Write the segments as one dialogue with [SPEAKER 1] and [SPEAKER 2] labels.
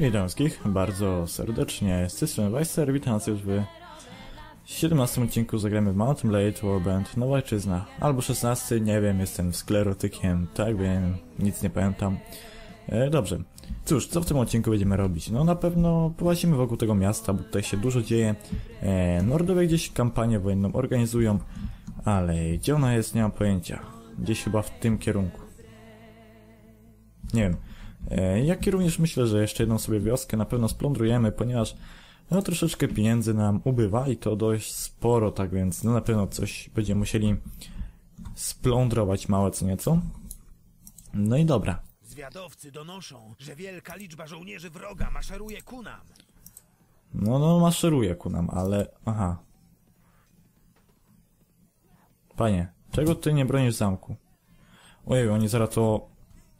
[SPEAKER 1] Witam wszystkich bardzo serdecznie. Z tej strony witam was już w 17 odcinku zagramy w Mountain Blade Warband Nowa Ojczyzna. Albo 16, nie wiem, jestem sklerotykiem, tak wiem, nic nie pamiętam. E, dobrze. Cóż, co w tym odcinku będziemy robić? No na pewno połazimy wokół tego miasta, bo tutaj się dużo dzieje. E, Nordowie gdzieś kampanię wojenną organizują, ale gdzie ona jest, nie mam pojęcia. Gdzieś chyba w tym kierunku. Nie wiem. E, Jak i również myślę, że jeszcze jedną sobie wioskę na pewno splądrujemy, ponieważ no troszeczkę pieniędzy nam ubywa i to dość sporo, tak więc no na pewno coś będziemy musieli splądrować małe co nieco. No i dobra.
[SPEAKER 2] Zwiadowcy donoszą, że wielka liczba żołnierzy wroga maszeruje ku nam.
[SPEAKER 1] No, no maszeruje ku nam, ale... aha. Panie, czego ty nie bronisz zamku? Ojej, oni zaraz to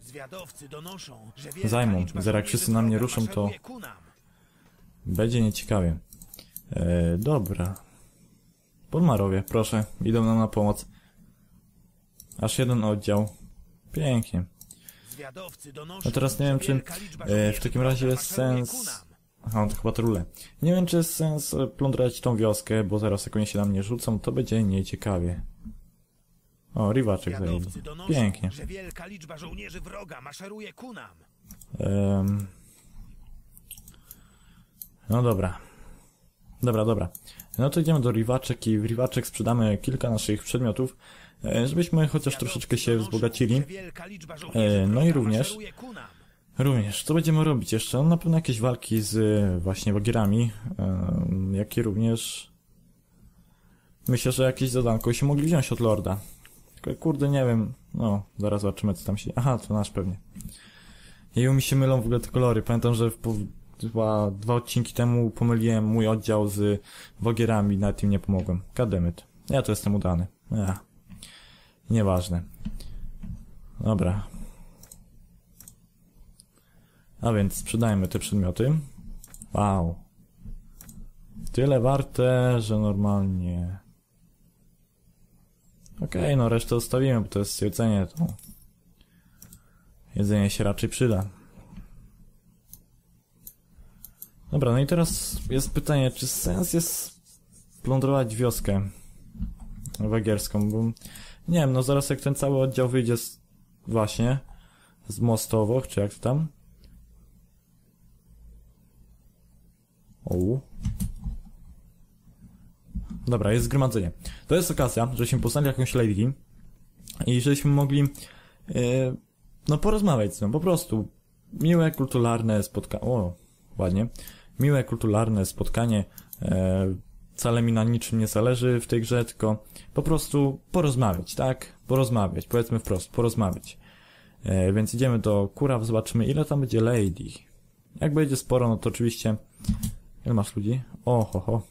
[SPEAKER 2] Zwiadowcy donoszą, że
[SPEAKER 1] Zajmą. Zaraz wszyscy na mnie ruszą, to-. Będzie nieciekawie. E, dobra. Podmarowie, proszę, idą nam na pomoc. Aż jeden oddział. Pięknie. No teraz nie wiem, czy e, w takim razie jest sens... Aha, to chyba trule. Nie wiem, czy jest sens e, plądrać tą wioskę, bo zaraz jak oni się na mnie rzucą, to będzie nieciekawie. O.
[SPEAKER 2] Zwiadowcy donoszą,
[SPEAKER 1] Pięknie.
[SPEAKER 2] że wielka liczba żołnierzy wroga maszeruje ku nam.
[SPEAKER 1] No dobra. Dobra, dobra. No to idziemy do riwaczek i w riwaczek sprzedamy kilka naszych przedmiotów, e, żebyśmy chociaż troszeczkę się wzbogacili. E, no i również-. Również, co będziemy robić jeszcze? No na pewno jakieś walki z e, właśnie wagierami, em, jak i również... Myślę, że jakieś zadanko się mogli wziąć od Lorda. Tylko kurde, nie wiem, no, zaraz zobaczymy co tam się... Aha, to nasz pewnie. I mi się mylą w ogóle te kolory. Pamiętam, że w chyba dwa odcinki temu pomyliłem mój oddział z wagierami, nawet im nie pomogłem. Kademet. Ja to jestem udany. Ja. Nieważne. Dobra, a więc sprzedajmy te przedmioty. Wow. Tyle warte, że normalnie... Okej, no resztę zostawimy, bo to jest jedzenie, to... Jedzenie się raczej przyda. Dobra, no i teraz jest pytanie, czy sens jest plądrować wioskę węgierską, bo... Nie wiem, no zaraz jak ten cały oddział wyjdzie z... Właśnie... Z Mostowoch, czy jak to tam? O. Dobra, jest zgromadzenie. To jest okazja, żeśmy poznali jakąś lady i żeśmy mogli e, no porozmawiać z nią, po prostu. Miłe, kulturalne spotkanie. O, ładnie. Miłe, kulturalne spotkanie. E, wcale mi na niczym nie zależy w tej grze, tylko po prostu porozmawiać, tak? Porozmawiać, powiedzmy wprost, porozmawiać. E, więc idziemy do Kuraw, zobaczymy ile tam będzie lady. Jak będzie sporo, no to oczywiście Ile masz ludzi? O, ho, ho.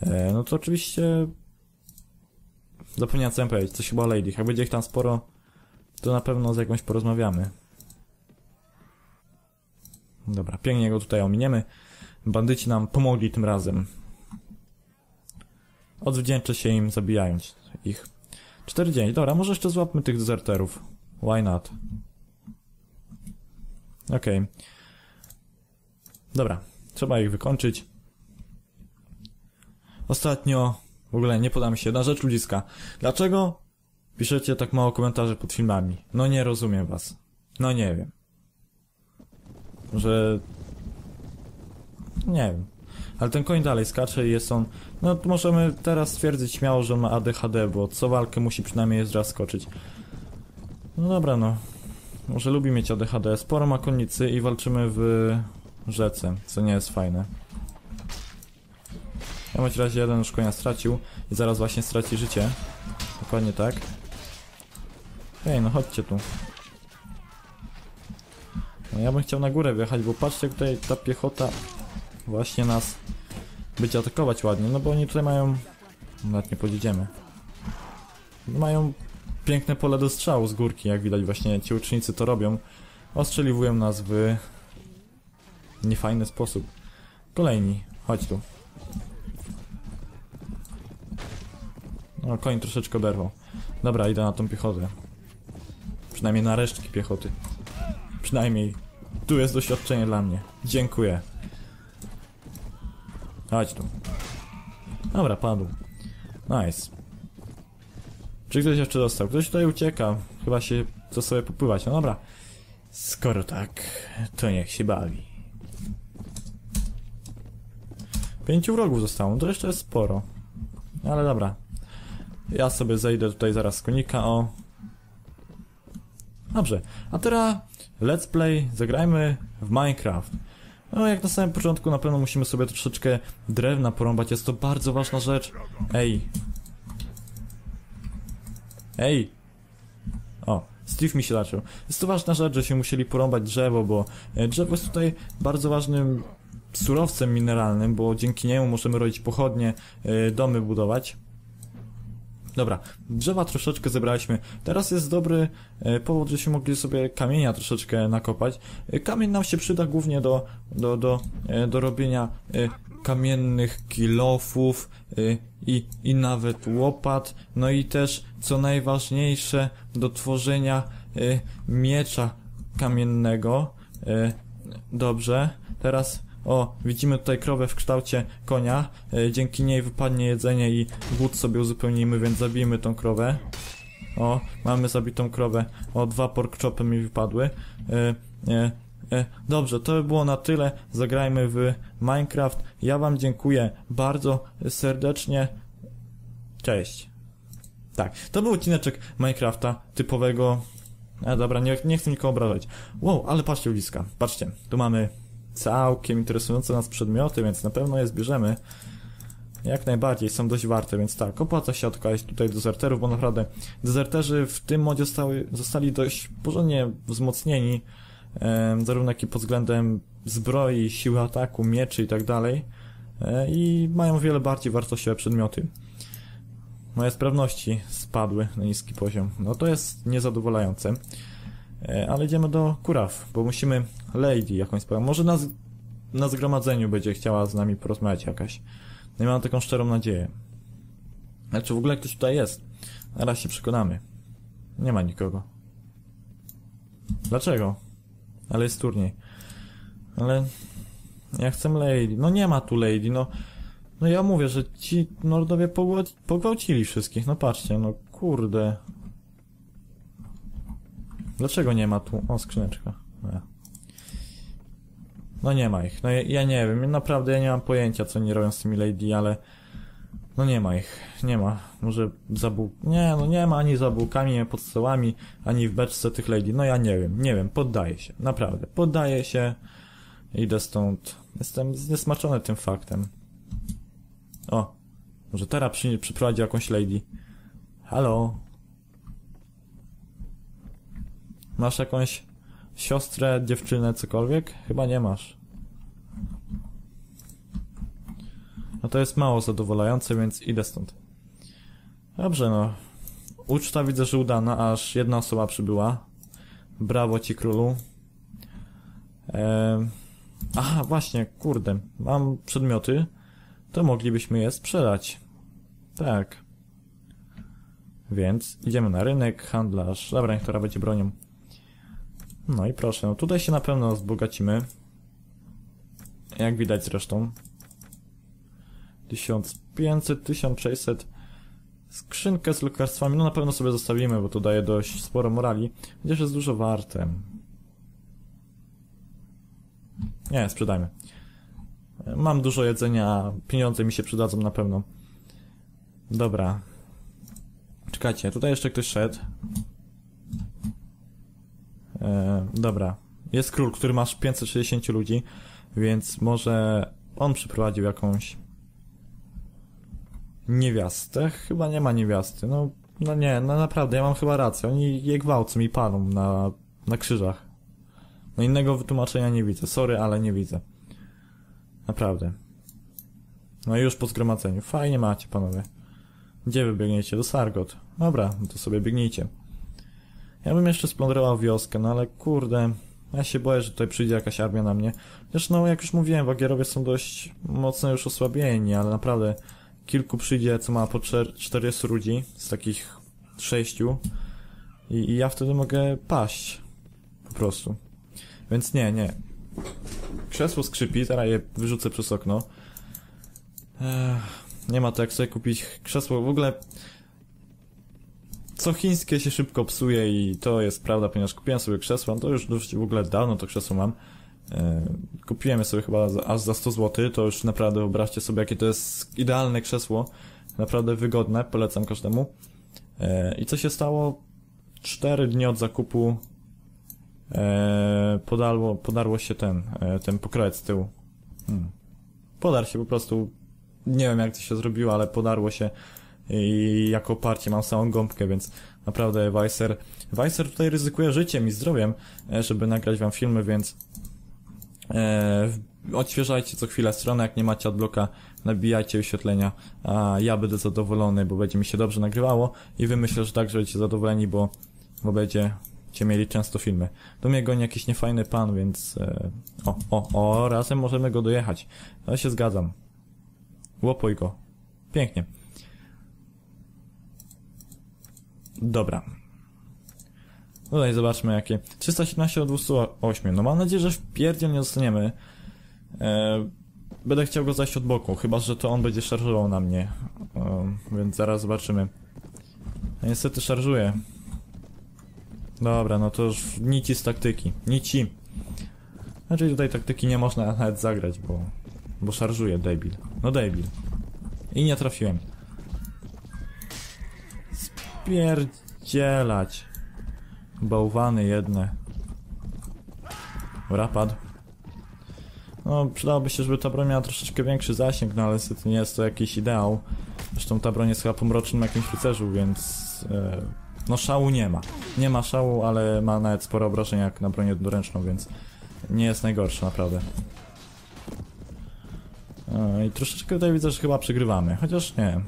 [SPEAKER 1] E, no to oczywiście... Zapomniałem co powiedzieć, coś chyba o Lady. Jak będzie ich tam sporo, to na pewno z jakąś porozmawiamy. Dobra, pięknie go tutaj ominiemy. Bandyci nam pomogli tym razem. Odwdzięczę się im zabijając ich. 4 dzień. Dobra, może jeszcze złapmy tych dezerterów. Why not? Okej. Dobra, trzeba ich wykończyć. Ostatnio, w ogóle nie podam się, na rzecz ludziska. Dlaczego piszecie tak mało komentarzy pod filmami? No nie rozumiem was. No nie wiem. Że... Nie wiem. Ale ten koń dalej skacze i jest on... No możemy teraz stwierdzić śmiało, że ma ADHD, bo co walkę musi przynajmniej jest raz skoczyć. No dobra, no. Może lubi mieć ADHD. Sporo ma konnicy i walczymy w rzece, co nie jest fajne. Ja bądź razie jeden już konia stracił i zaraz właśnie straci życie. Dokładnie tak. Hej, no chodźcie tu. No ja bym chciał na górę wjechać, bo patrzcie tutaj ta piechota właśnie nas będzie atakować ładnie, no bo oni tutaj mają... Nawet nie podjedziemy. Mają piękne pole do strzału z górki, jak widać właśnie ci ucznicy to robią. Ostrzeliwują nas w niefajny sposób. Kolejni, chodź tu. No, koń troszeczkę oberwał. Dobra, idę na tą piechotę. Przynajmniej na resztki piechoty. Przynajmniej Tu jest doświadczenie dla mnie. Dziękuję. Chodź tu. Dobra, padł. Nice. Czy ktoś jeszcze dostał? Ktoś tutaj ucieka. Chyba się chce sobie popływać. No dobra. Skoro tak, to niech się bawi. Pięciu wrogów zostało, no to jeszcze jest sporo. Ale dobra. Ja sobie zejdę tutaj zaraz z konika, o. Dobrze, a teraz let's play, zagrajmy w Minecraft. No jak na samym początku na pewno musimy sobie troszeczkę drewna porąbać, jest to bardzo ważna rzecz. Ej. Ej. O, Steve mi się zaczął. Jest to ważna rzecz, że się musieli porąbać drzewo, bo e, drzewo jest tutaj bardzo ważnym surowcem mineralnym, bo dzięki niemu możemy robić pochodnie, e, domy budować. Dobra, drzewa troszeczkę zebraliśmy. Teraz jest dobry e, powód, żeśmy mogli sobie kamienia troszeczkę nakopać. E, Kamień nam się przyda głównie do, do, do, e, do robienia kamiennych kilofów i, i nawet łopat. No i też, co najważniejsze, do tworzenia miecza kamiennego. Dobrze, teraz o, widzimy tutaj krowę w kształcie konia. E, dzięki niej wypadnie jedzenie i głód sobie uzupełnimy, więc zabijmy tą krowę. O, mamy zabitą krowę. O, dwa pork chopy mi wypadły. E, e, e, dobrze, to by było na tyle. Zagrajmy w Minecraft. Ja wam dziękuję bardzo serdecznie. Cześć. Tak, to był odcineczek Minecrafta typowego. A dobra, nie, nie chcę nikogo obrażać. Wow, ale patrzcie bliska. Patrzcie, tu mamy całkiem interesujące nas przedmioty, więc na pewno je zbierzemy. Jak najbardziej, są dość warte, więc tak, opłaca się odkładać tutaj dezerterów, bo naprawdę dezerterzy w tym modzie zostały, zostali dość porządnie wzmocnieni, em, zarówno jak i pod względem zbroi, siły ataku, mieczy i tak dalej. E, I mają wiele bardziej wartościowe przedmioty. Moje sprawności spadły na niski poziom. No to jest niezadowalające. E, Ale idziemy do Kuraw, bo musimy Lady jakąś sprawę. Może na, z- na zgromadzeniu będzie chciała z nami porozmawiać jakaś. No i mam taką szczerą nadzieję. Ale czy w ogóle ktoś tutaj jest? Zaraz się przekonamy. Nie ma nikogo. Dlaczego? Ale jest turniej. Ale ja chcę Lady. No nie ma tu Lady, no. No ja mówię, że ci Nordowie pogwałci- pogwałcili wszystkich. No patrzcie, no kurde. Dlaczego nie ma tu? O, skrzyneczka. Nie. No nie ma ich. No ja, ja nie wiem, naprawdę ja nie mam pojęcia, co oni robią z tymi Lady, ale... No nie ma ich. Nie ma. Może zabuł... Nie, no nie ma ani za bułkami, ani pod stołami, ani w beczce tych Lady. No ja nie wiem, nie wiem, poddaję się. Naprawdę, poddaję się. Idę stąd. Jestem zniesmaczony tym faktem. O, może teraz przy, przyprowadzi jakąś Lady. Halo? Masz jakąś siostrę, dziewczynę, cokolwiek? Chyba nie masz. No to jest mało zadowalające, więc idę stąd. Dobrze, no. Uczta widzę, że udana, aż jedna osoba przybyła. Brawo ci, królu. Ehm... Aha, właśnie, kurde. Mam przedmioty. To moglibyśmy je sprzedać. Tak. Więc idziemy na rynek, handlarz. Dobra, to będzie bronią. No i proszę, no tutaj się na pewno wzbogacimy. Jak widać zresztą. 1500, 1600. Skrzynkę z lekarstwami, no na pewno sobie zostawimy, bo to daje dość sporo morali. Chociaż jest dużo warte. Nie, sprzedajmy. Mam dużo jedzenia, pieniądze mi się przydadzą na pewno. Dobra. Czekajcie, tutaj jeszcze ktoś szedł. E, dobra. Jest król, który masz 560 ludzi, więc może on przyprowadził jakąś niewiastę? Chyba nie ma niewiasty. No, no nie, no naprawdę, ja mam chyba rację. Oni je gwałcą i palą na, na krzyżach. No innego wytłumaczenia nie widzę. Sorry, ale nie widzę. Naprawdę. No i już po zgromadzeniu. Fajnie macie, panowie. Gdzie wy biegniecie? Do Sargot. Dobra, to sobie biegnijcie. Ja bym jeszcze splądrował wioskę, no ale kurde, ja się boję, że tutaj przyjdzie jakaś armia na mnie. Zresztą, no, jak już mówiłem, Wagierowie są dość mocno już osłabieni, ale naprawdę kilku przyjdzie, co ma po czter- 40 ludzi, z takich sześciu i, i ja wtedy mogę paść. Po prostu. Więc nie, nie. Krzesło skrzypi, zaraz je wyrzucę przez okno. Ech, nie ma to jak sobie kupić krzesło. W ogóle co chińskie się szybko psuje i to jest prawda, ponieważ kupiłem sobie krzesło, no to już dość w ogóle dawno to krzesło mam. E, kupiłem je sobie chyba aż za 100 zł, to już naprawdę wyobraźcie sobie jakie to jest idealne krzesło. Naprawdę wygodne, polecam każdemu. E, I co się stało? 4 dni od zakupu e, podarło, podarło się ten, ten pokrojec z tyłu. Hmm. Podarł się po prostu, nie wiem jak to się zrobiło, ale podarło się i jako oparcie mam samą gąbkę, więc naprawdę Weiser, Weiser tutaj ryzykuje życiem i zdrowiem, e, żeby nagrać wam filmy, więc e, odświeżajcie co chwilę stronę, jak nie macie adblocka, nabijajcie wyświetlenia, a ja będę zadowolony, bo będzie mi się dobrze nagrywało i wy myślę, że także będziecie zadowoleni, bo, bo będziecie mieli często filmy. Do mnie goni jakiś niefajny pan, więc e, o, o, o, razem możemy go dojechać. Ja się zgadzam. Łopuj go. Pięknie. Dobra. Tutaj zobaczmy jakie. 317 do 208. No mam nadzieję, że w pierdziel nie dostaniemy. E, będę chciał go zajść od boku, chyba że to on będzie szarżował na mnie. E, więc zaraz zobaczymy. No, niestety szarżuje. Dobra, no to już nici z taktyki. Nici. Znaczy tutaj taktyki nie można nawet zagrać, bo... Bo szarżuje, debil. No debil. I nie trafiłem. Spierdzielać. Bałwany jedne. Dobra, padł. No, przydałoby się, żeby ta broń miała troszeczkę większy zasięg, no ale niestety nie jest to jakiś ideał. Zresztą ta broń jest chyba pomrocznym jakimś rycerzu, więc... E, no szału nie ma. Nie ma szału, ale ma nawet spore obrażenia jak na bronię dwuręczną, więc nie jest najgorsze, naprawdę. E, I troszeczkę tutaj widzę, że chyba przegrywamy, chociaż nie.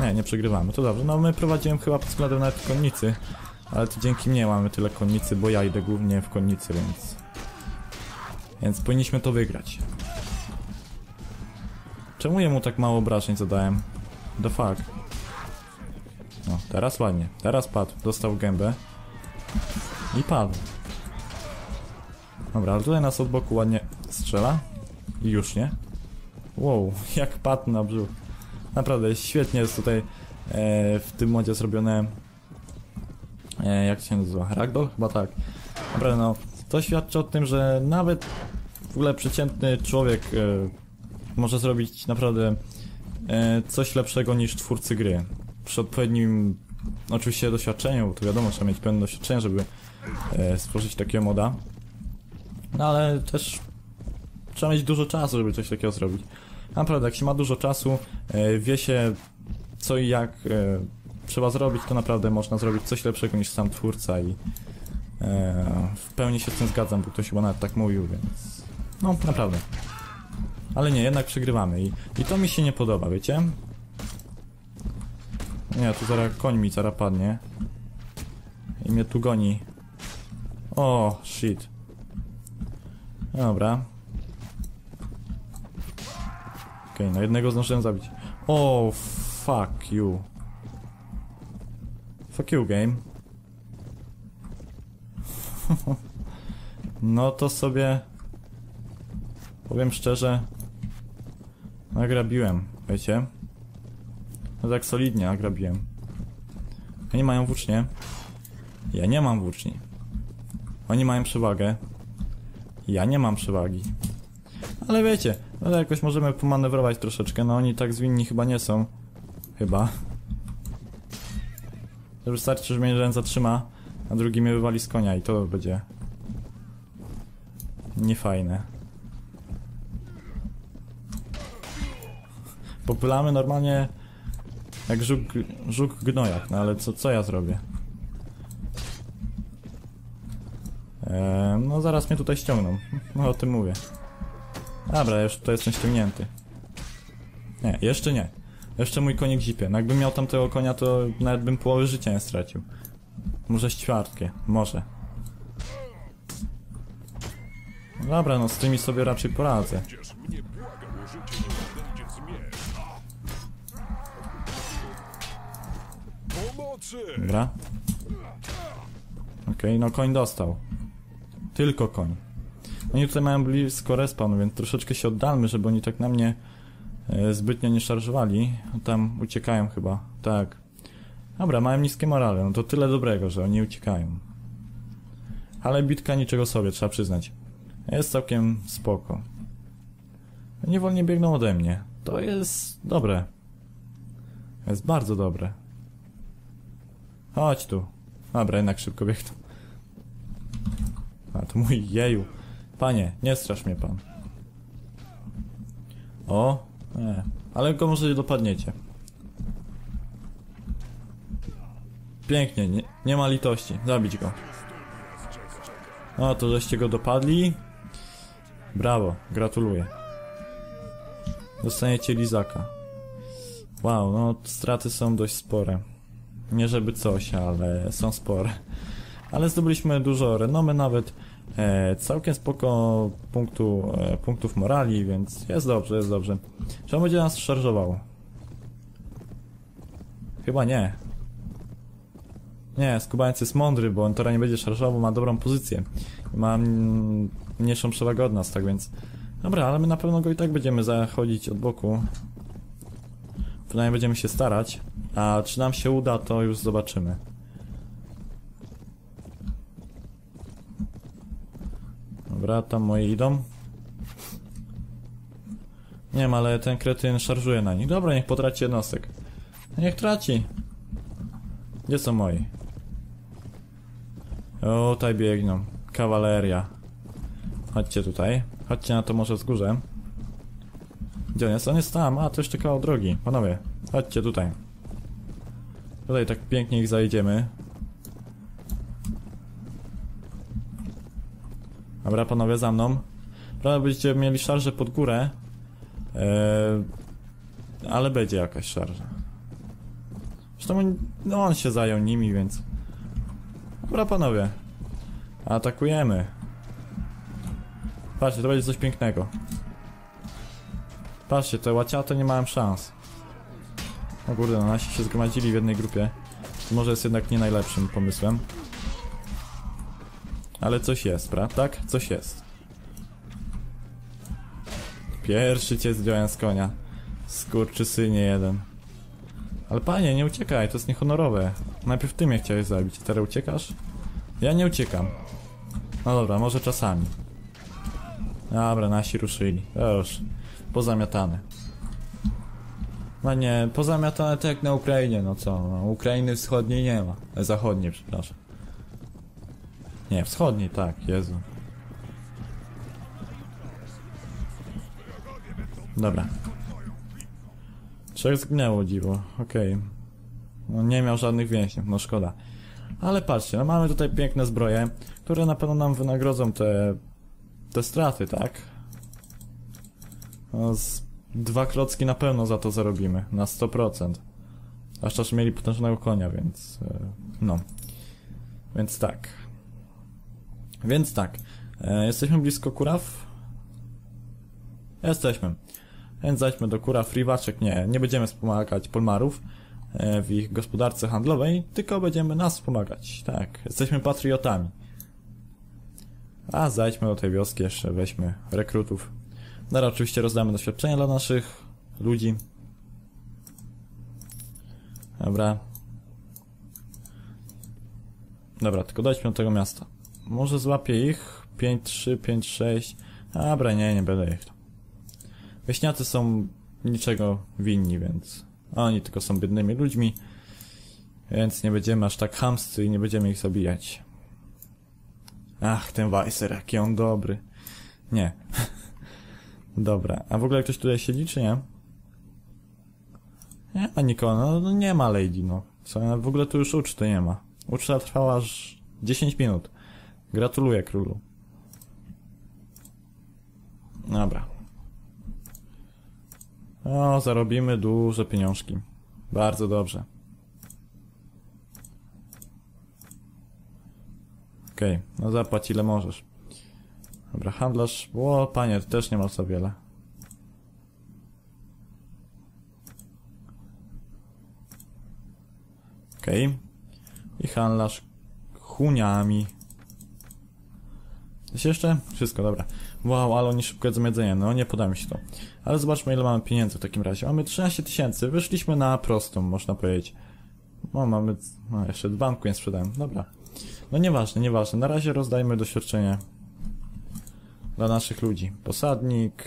[SPEAKER 1] Nie, nie przegrywamy, to dobrze. No my prowadzimy chyba pod względem nawet konnicy, ale to dzięki mnie mamy tyle konnicy, bo ja idę głównie w konnicy, więc... Więc powinniśmy to wygrać. Czemu jemu tak mało obrażeń zadałem? The fuck. No, teraz ładnie. Teraz padł. Dostał gębę. I padł. Dobra, ale tutaj nas od boku ładnie strzela. I już nie. Wow, jak padł na brzuch. Naprawdę świetnie jest tutaj e, w tym modzie zrobione. E, jak się nazywa? Ragdoll? Chyba tak. Naprawdę no, to świadczy o tym, że nawet w ogóle przeciętny człowiek e, może zrobić naprawdę e, coś lepszego niż twórcy gry. Przy odpowiednim oczywiście doświadczeniu, bo to wiadomo, trzeba mieć pełne doświadczenie, żeby e, stworzyć takiego moda. No ale też trzeba mieć dużo czasu, żeby coś takiego zrobić. Naprawdę, jak się ma dużo czasu, e, wie się co i jak e, trzeba zrobić, to naprawdę można zrobić coś lepszego niż sam twórca i e, w pełni się z tym zgadzam, bo ktoś chyba nawet tak mówił, więc no naprawdę. Ale nie, jednak przegrywamy i, i to mi się nie podoba, wiecie? Nie, tu zaraz koń mi zaraz padnie. I mnie tu goni. O, shit. Dobra. Okay, no jednego zdążyłem zabić. O, fuck you. Fuck you, game. no to sobie... Powiem szczerze... Nagrabiłem, wiecie? No tak solidnie nagrabiłem. Oni mają włócznie. Ja nie mam włóczni. Oni mają przewagę. Ja nie mam przewagi. Ale wiecie, no jakoś możemy pomanewrować troszeczkę, no oni tak zwinni chyba nie są. Chyba. To wystarczy, że mnie jeden zatrzyma, a drugi mnie wywali z konia i to będzie... Niefajne. Popylamy normalnie jak żuk, żuk gnojak, no ale co, co ja zrobię? Eee, no zaraz mnie tutaj ściągną. No o tym mówię. Dobra, już tutaj jestem ściągnięty. Nie, jeszcze nie. Jeszcze mój konik zipie. No jakbym miał tamtego konia, to nawet bym połowy życia nie stracił. Może ćwiartkie, może. Dobra, no z tymi sobie raczej poradzę. Dobra. Okej, okay, no koń dostał. Tylko koń. Oni tutaj mają blisko respawn, więc troszeczkę się oddalmy, żeby oni tak na mnie e, zbytnio nie szarżowali. Tam uciekają chyba, tak. Dobra, mają niskie morale, no to tyle dobrego, że oni uciekają. Ale bitka niczego sobie, trzeba przyznać. Jest całkiem spoko. Niewolnie biegną ode mnie. To jest dobre. Jest bardzo dobre. Chodź tu. Dobra, jednak szybko biegną. A, to mój jeju. Panie, nie strasz mnie pan. O, nie. Ale go może dopadniecie. Pięknie, nie, nie ma litości. Zabić go. O, to żeście go dopadli. Brawo, gratuluję. Dostaniecie lizaka. Wow, no straty są dość spore. Nie żeby coś, ale są spore. Ale zdobyliśmy dużo renomy nawet. E, całkiem spoko punktu, e, punktów morali, więc jest dobrze, jest dobrze. Czy on będzie nas szarżował? Chyba nie. Nie, skubańc jest mądry, bo on teraz nie będzie szarżował, ma dobrą pozycję. Ma mniejszą przewagę od nas, tak więc... Dobra, ale my na pewno go i tak będziemy zachodzić od boku. Przynajmniej będziemy się starać. A czy nam się uda, to już zobaczymy. Dobra, tam moje idą. Nie wiem, ale ten kretyn szarżuje na nich. Dobra, niech potraci jednostek. Niech traci. Gdzie są moi? O, tutaj biegną. Kawaleria. Chodźcie tutaj. Chodźcie na to może wzgórze. Gdzie on jest? On jest tam. A, to jeszcze kawał drogi. Panowie, chodźcie tutaj. Tutaj tak pięknie ich zajedziemy. Dobra, panowie, za mną. Prawda, będziecie mieli szarżę pod górę. Eee, ale będzie jakaś szarża. Zresztą on, no on się zajął nimi, więc... Dobra, panowie. Atakujemy. Patrzcie, to będzie coś pięknego. Patrzcie, te łaciaty nie mają szans. O kurde, no nasi się zgromadzili w jednej grupie. Może jest jednak nie najlepszym pomysłem. Ale coś jest, prawda? Tak? Coś jest. Pierwszy cię zdjąłem z konia. Skurczy synie jeden. Ale panie, nie uciekaj, to jest niehonorowe. Najpierw ty mnie chciałeś zabić, a teraz uciekasz? Ja nie uciekam. No dobra, może czasami. Dobra, nasi ruszyli. To już. Pozamiatane. No nie, pozamiatane tak jak na Ukrainie, no co? No, Ukrainy wschodniej nie ma. Zachodniej, przepraszam. Nie, wschodniej, tak, Jezu. Dobra. Trzech zginęło dziwo, okej. No nie miał żadnych więźniów, no szkoda. Ale patrzcie, no mamy tutaj piękne zbroje, które na pewno nam wynagrodzą te... te straty, tak? No z... Dwa klocki na pewno za to zarobimy, na 100%. A też mieli potężnego konia, więc... e, No. Więc tak. Więc tak. E, jesteśmy blisko Kuraw? Jesteśmy. Więc zajdźmy do Kuraw. Riwaczek nie. Nie będziemy wspomagać Polmarów e, w ich gospodarce handlowej, tylko będziemy nas wspomagać. Tak. Jesteśmy patriotami. A zajdźmy do tej wioski jeszcze, weźmy rekrutów. No oczywiście rozdamy doświadczenia dla naszych ludzi. Dobra. Dobra, tylko dojdźmy do tego miasta. Może złapię ich? 5-3, 5-6. Dobra, nie, nie będę ich. Wieśniacy są niczego winni, więc... Oni tylko są biednymi ludźmi. Więc nie będziemy aż tak chamscy i nie będziemy ich zabijać. Ach, ten Weiser, jaki on dobry. Nie. Dobra, a w ogóle ktoś tutaj siedzi, czy nie? Nie ma nikogo, no, no nie ma Lady, no. Co, w ogóle tu już uczty nie ma. Uczta trwała aż 10 minut. Gratuluję królu. Dobra. O, zarobimy duże pieniążki. Bardzo dobrze. Okej, okay, no zapłać ile możesz. Dobra, handlarz. O, panie, też nie masz za wiele. Okej. Okay. I handlarz huniami. Coś jeszcze? Wszystko, dobra. Wow, ale oni szybko jedzą jedzenie, no nie poda mi się to. Ale zobaczmy ile mamy pieniędzy w takim razie. Mamy 13 tysięcy, wyszliśmy na prostą, można powiedzieć. No mamy, no jeszcze banku nie sprzedałem, dobra. No nieważne, nieważne, na razie rozdajmy doświadczenie dla naszych ludzi. Posadnik,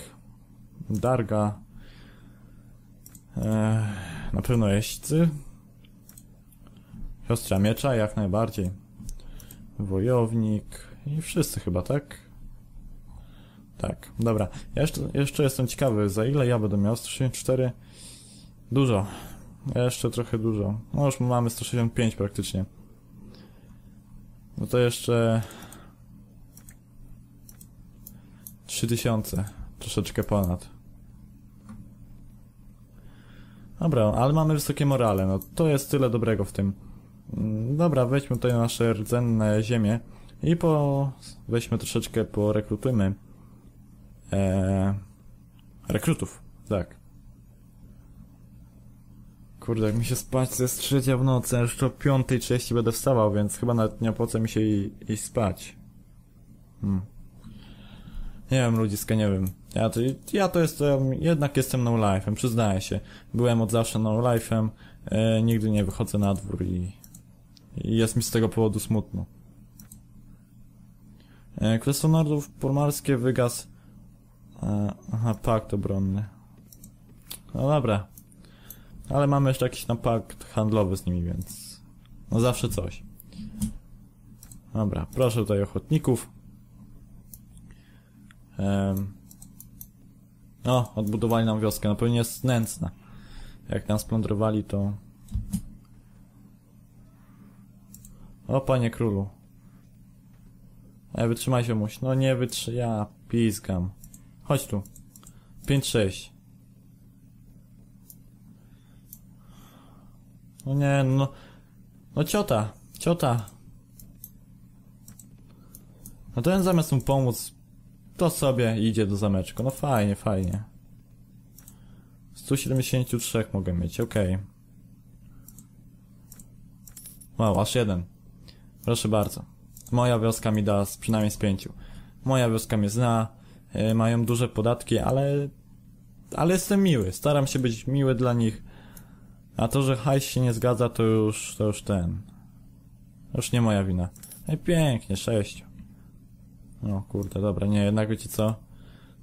[SPEAKER 1] darga, e, na pewno jeźdźcy, siostra miecza jak najbardziej, wojownik i wszyscy chyba, tak? Tak, dobra. Ja jeszcze, jeszcze jestem ciekawy, za ile ja będę miał? 164? Dużo. Jeszcze trochę dużo. No już mamy 165 praktycznie. No to jeszcze... 3000. Troszeczkę ponad. Dobra, ale mamy wysokie morale, no to jest tyle dobrego w tym. Mm, Dobra, weźmy tutaj nasze rdzenne ziemię i po... weźmy troszeczkę, porekrutujmy Eee, rekrutów, tak. Kurde, jak mi się spać, jest trzecia w nocy, a jeszcze o 5.30 będę wstawał, więc chyba nawet nie opłaca mi się iść spać. Hmm. Nie wiem, ludziska, nie wiem. Ja to, ja to jestem, jednak jestem no life'em, przyznaję się. Byłem od zawsze no life'em, e, nigdy nie wychodzę na dwór i, i jest mi z tego powodu smutno. E, Królestwo Nordów Pormarskie wygasł E, Aha, pakt obronny. No dobra. Ale mamy jeszcze jakiś tam pakt handlowy z nimi, więc... No zawsze coś. Dobra, proszę tutaj ochotników. Em... O, odbudowali nam wioskę, no pewnie jest nędzna. Jak nam splądrowali, to... O, panie królu. E, wytrzymaj się muś. No nie wytrzy... Ja pizgam. Chodź tu. 5-6. No nie, no... No ciota, ciota. No ten zamiast mu pomóc, to sobie idzie do zameczku. No fajnie, fajnie. 173 mogę mieć, okej. Wow, aż jeden. Proszę bardzo. Moja wioska mi da przynajmniej z pięciu. Moja wioska mnie zna, e, mają duże podatki, ale... Ale jestem miły, staram się być miły dla nich. A to, że hajs się nie zgadza, to już, to już ten... Już nie moja wina. Ej, pięknie, sześć. No kurde, dobra, nie, jednak wiecie co?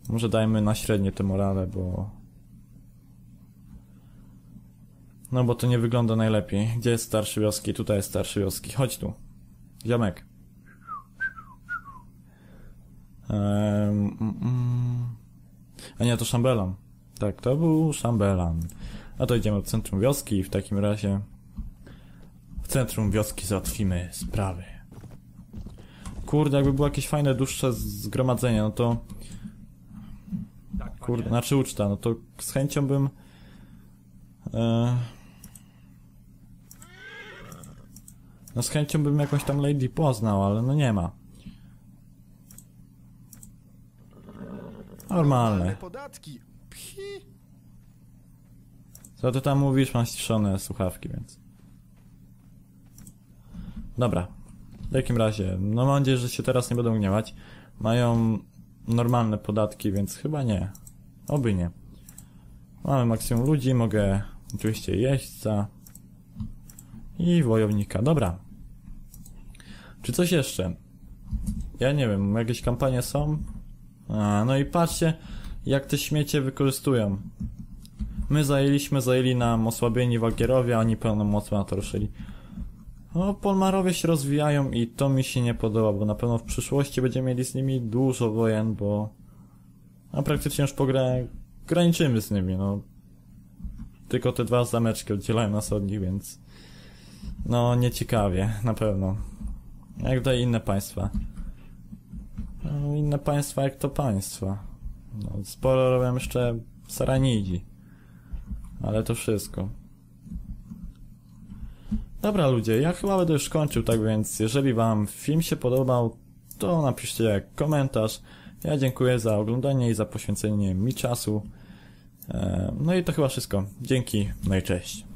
[SPEAKER 1] Może dajmy na średnie te morale, bo... No bo to nie wygląda najlepiej. Gdzie jest starszy wioski? Tutaj jest starszy wioski. Chodź tu. Ziomek. Mm, mm. A nie, to szambelan. Tak, to był szambelan. A to idziemy do centrum wioski i w takim razie w centrum wioski załatwimy sprawy. Kurde, jakby było jakieś fajne, dłuższe zgromadzenie, no to...
[SPEAKER 2] Tak,
[SPEAKER 1] Kurde, znaczy uczta, no to z chęcią bym... E... No z chęcią bym jakąś tam lady poznał, ale no nie ma. Normalne.
[SPEAKER 2] podatki. Phi.
[SPEAKER 1] Co ty tam mówisz? Mam ściszone słuchawki, więc... Dobra. W takim razie, no mam nadzieję, że się teraz nie będą gniewać. Mają normalne podatki, więc chyba nie. Oby nie. Mamy maksimum ludzi, mogę oczywiście jeźdźca i wojownika. Dobra. Czy coś jeszcze? Ja nie wiem, jakieś kampanie są? A, no i patrzcie, jak te śmiecie wykorzystują. My zajęliśmy, zajęli nam osłabieni Walkierowie, a oni pełną mocą na to ruszyli. O, Polmarowie się rozwijają i to mi się nie podoba, bo na pewno w przyszłości będziemy mieli z nimi dużo wojen, bo... A praktycznie już pogra... graniczymy z nimi, no. Tylko te dwa zameczki oddzielają nas od nich, więc... No, nieciekawie, na pewno. Jak tutaj inne państwa. No, inne państwa jak to państwa. No, sporo robią jeszcze Saranidzi. Ale to wszystko. Dobra ludzie, ja chyba będę już kończył, tak więc jeżeli wam film się podobał, to napiszcie komentarz. Ja dziękuję za oglądanie i za poświęcenie mi czasu. E, No i to chyba wszystko. Dzięki, no i cześć.